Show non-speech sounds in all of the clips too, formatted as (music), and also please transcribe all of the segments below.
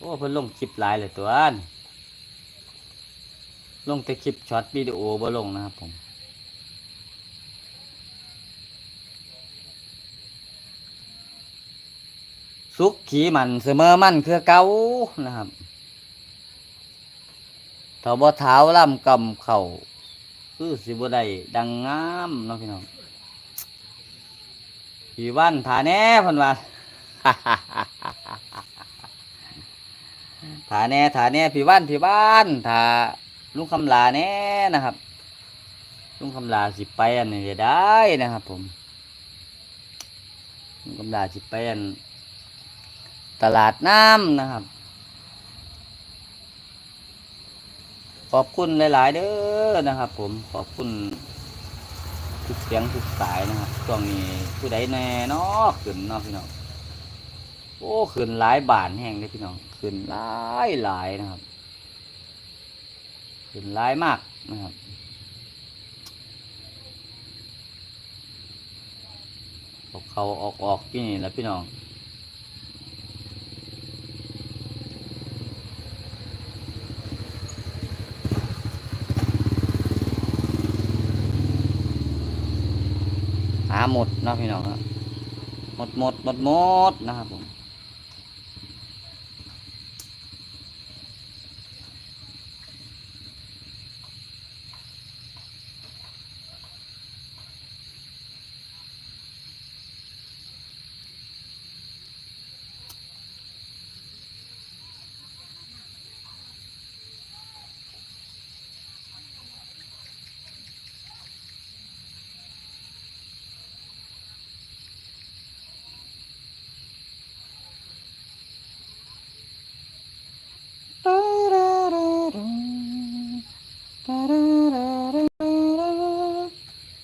โอ้เพิ่นลงคลิปหลายเลยตัวอันลงแต่คลิปช็อตวิดีโอบ่ลงนะครับผมสุขขีมันเสมอมันคือเก่านะครับถ้าบ่เท้าล่ำกำเข่าคือสิบ่ได้ดังงามเนาะพี่น้องพี่วันถาแน่พันว่า ถาแน่ถาแน่พี่วันพี่บ้านถาลุงคำลาแน่นะครับ ลุงคำลาสิไปอันนี้จะได้นะครับ ผม ลุงคำลาสิไปอันตลาดน้ำนะครับ ขอบคุณหลาย ๆ เด้อนะครับ ผมขอบคุณทุกเสียงทุกสายนะครับช่วงนี้ผู้ใดแน่นอขึ้นนาะพี่น้อง โอ้ขึ้นหลายบาทแห้งเลยพี่น้องขึ้นหลายหลายนะครับขึ้นหลายมากนะครับออกเขาออกออกที่นี่แหละพี่น้องหาหมดนะพี่น้องครับหมดหมดหมดหมดนะครับผม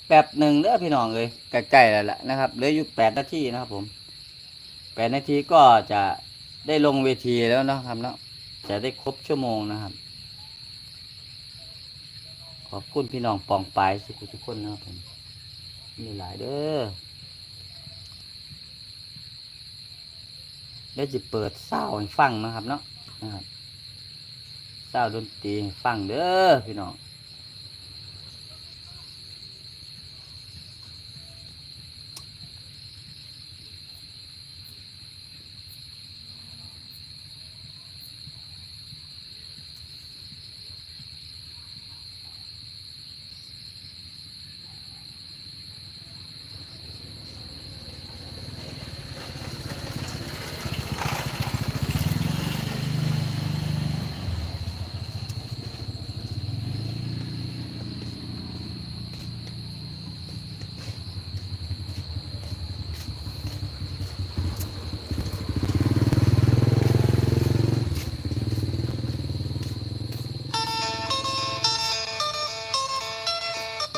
แป๊บหนึ่งเด้อพี่น้องเลยใกล้ๆแล้วแหละนะครับเหลืออยู่แปดนาทีนะครับผมแปดนาทีก็จะได้ลงเวทีแล้วเนาะครับเนาะจะได้ครบชั่วโมงนะครับ ขอบคุณพี่น้องปองปายสุขุทุกคนนะครับผมมีหลายเด้อเดี๋ยวจะเปิดเศร้าให้ฟังนะครับเนาะนะครับเศร้าดนตรีให้ฟังเด้อพี่น้อง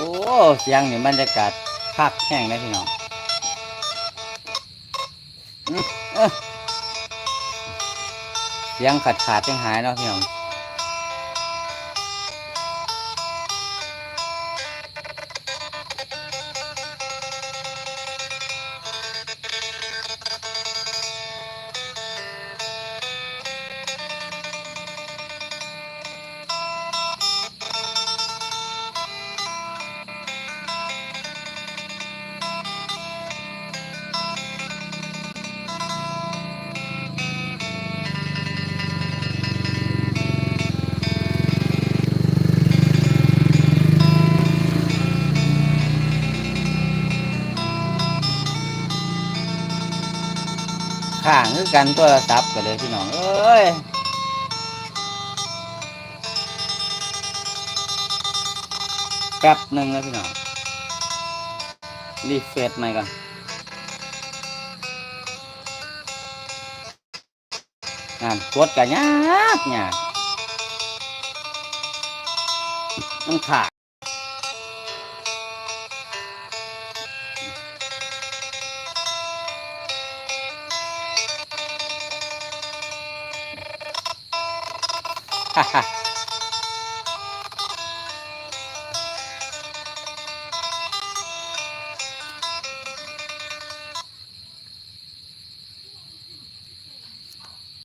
โอ้เสียงนี่บรรยากาศภาคแห้งนะพี่น้องเสียงขาดขาดจังหายเนาะพี่น้อง ข้างคือกันโทรศัพท์กันเลยพี่น้องเอ้ยแป๊บหนึ่งแล้วพี่น้องรีเฟรชใหม่ก่อนงานกดกันยากยากมันขาด ha (laughs) ha.